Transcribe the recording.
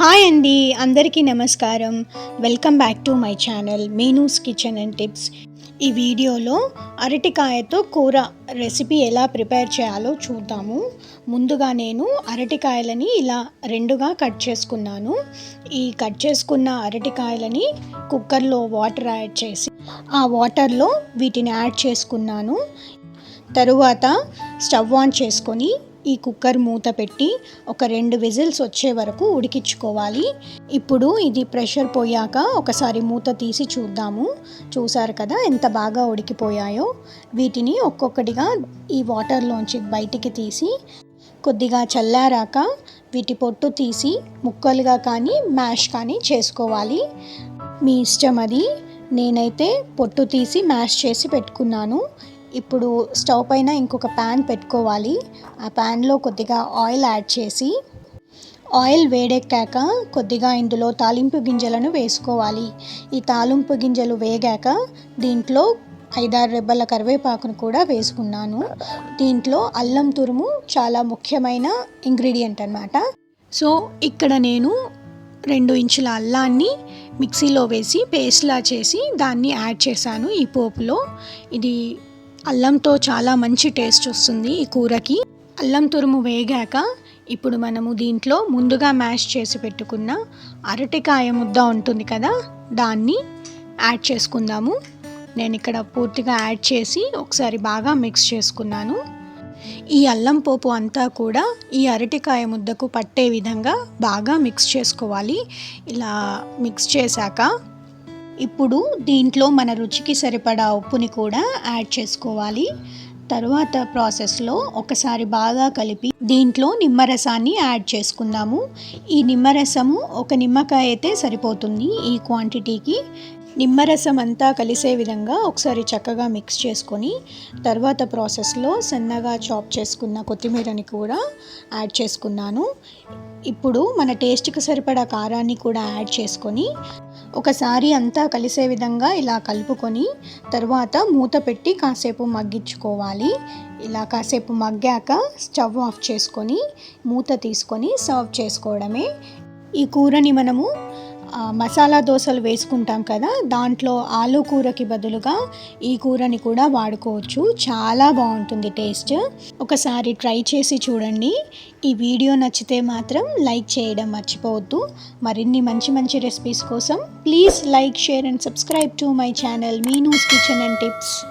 Hi అండి అందరికీ నమస్కారం. Welcome back to my channel Meenu's kitchen and tips. ఈ వీడియోలో అరటికాయతో కూర రెసిపీ ఎలా ప్రిపేర్ చేయాలో చూద్దాము. ముందుగా నేను అరటికాయలని ఇలా రెండుగా కట్ చేసుకున్నాను. ఈ కట్ చేసుకున్న అరటికాయలని కుక్కర్లో వాటర్ యాడ్ చేసి ఆ వాటర్లో వీటిని యాడ్ చేసుకున్నాను. తరువాత స్టవ్ ఆన్ చేసుకొని ఈ కుక్కర్ మూత పెట్టి ఒక రెండు విజిల్స్ వచ్చే వరకు ఉడికించుకోవాలి. ఇప్పుడు ఇది ప్రెషర్ పోయాక ఒకసారి మూత తీసి చూద్దాము. చూసారు కదా ఎంత బాగా ఉడికిపోయాయో. వీటిని ఒక్కొక్కటిగా ఈ వాటర్లోంచి బయటికి తీసి కొద్దిగా చల్లారాక వీటి పొట్టు తీసి ముక్కలుగా కానీ మ్యాష్ కానీ చేసుకోవాలి. మీ ఇష్టం అది. నేనైతే పొట్టు తీసి మ్యాష్ చేసి పెట్టుకున్నాను. ఇప్పుడు స్టవ్ పైన ఇంకొక ప్యాన్ పెట్టుకోవాలి. ఆ ప్యాన్లో కొద్దిగా ఆయిల్ యాడ్ చేసి ఆయిల్ వేడెక్కాక కొద్దిగా ఇందులో తాలింపు గింజలను వేసుకోవాలి. ఈ తాలింపు గింజలు వేగాక దీంట్లో ఐదారు రెబ్బల కరివేపాకును కూడా వేసుకున్నాను. దీంట్లో అల్లం తురుము చాలా ముఖ్యమైన ఇంగ్రీడియంట్ అనమాట సో ఇక్కడ నేను రెండు ఇంచుల అల్లాన్ని మిక్సీలో వేసి పేస్ట్లా చేసి దాన్ని యాడ్ చేశాను ఈ పోపులో. ఇది అల్లంతో చాలా మంచి టేస్ట్ వస్తుంది ఈ కూరకి. అల్లం తురుము వేగాక ఇప్పుడు మనము దీంట్లో ముందుగా మ్యాష్ చేసి పెట్టుకున్న అరటికాయ ముద్ద ఉంటుంది కదా దాన్ని యాడ్ చేసుకుందాము. నేను ఇక్కడ పూర్తిగా యాడ్ చేసి ఒకసారి బాగా మిక్స్ చేసుకున్నాను. ఈ అల్లం పోపు అంతా కూడా ఈ అరటికాయ ముద్దకు పట్టే విధంగా బాగా మిక్స్ చేసుకోవాలి. ఇలా మిక్స్ చేశాక ఇప్పుడు దీంట్లో మన రుచికి సరిపడా ఉప్పుని కూడా యాడ్ చేసుకోవాలి. తరువాత ప్రాసెస్లో ఒకసారి బాగా కలిపి దీంట్లో నిమ్మరసాన్ని యాడ్ చేసుకుందాము. ఈ నిమ్మరసము ఒక నిమ్మకాయ అయితే సరిపోతుంది ఈ క్వాంటిటీకి. నిమ్మరసం అంతా కలిసే విధంగా ఒకసారి చక్కగా మిక్స్ చేసుకొని తర్వాత ప్రాసెస్లో సన్నగా చాప్ చేసుకున్న కొత్తిమీరని కూడా యాడ్ చేసుకున్నాను. ఇప్పుడు మన టేస్ట్కి సరిపడా కారాన్ని కూడా యాడ్ చేసుకొని ఒకసారి అంతా కలిసే విధంగా ఇలా కలుపుకొని తర్వాత మూత పెట్టి కాసేపు మగ్గించుకోవాలి. ఇలా కాసేపు మగ్గాక స్టవ్ ఆఫ్ చేసుకొని మూత తీసుకొని సర్వ్ చేసుకోవడమే. ఈ కూరని మనము మసాలా దోశలు వేసుకుంటాం కదా దాంట్లో ఆలు కూరకి బదులుగా ఈ కూరని కూడా వాడుకోవచ్చు. చాలా బాగుంటుంది టేస్ట్. ఒకసారి ట్రై చేసి చూడండి. ఈ వీడియో నచ్చితే మాత్రం లైక్ చేయడం మర్చిపోవద్దు. మరిన్ని మంచి మంచి రెసిపీస్ కోసం please like share and subscribe to my channel Meenu's kitchen and tips.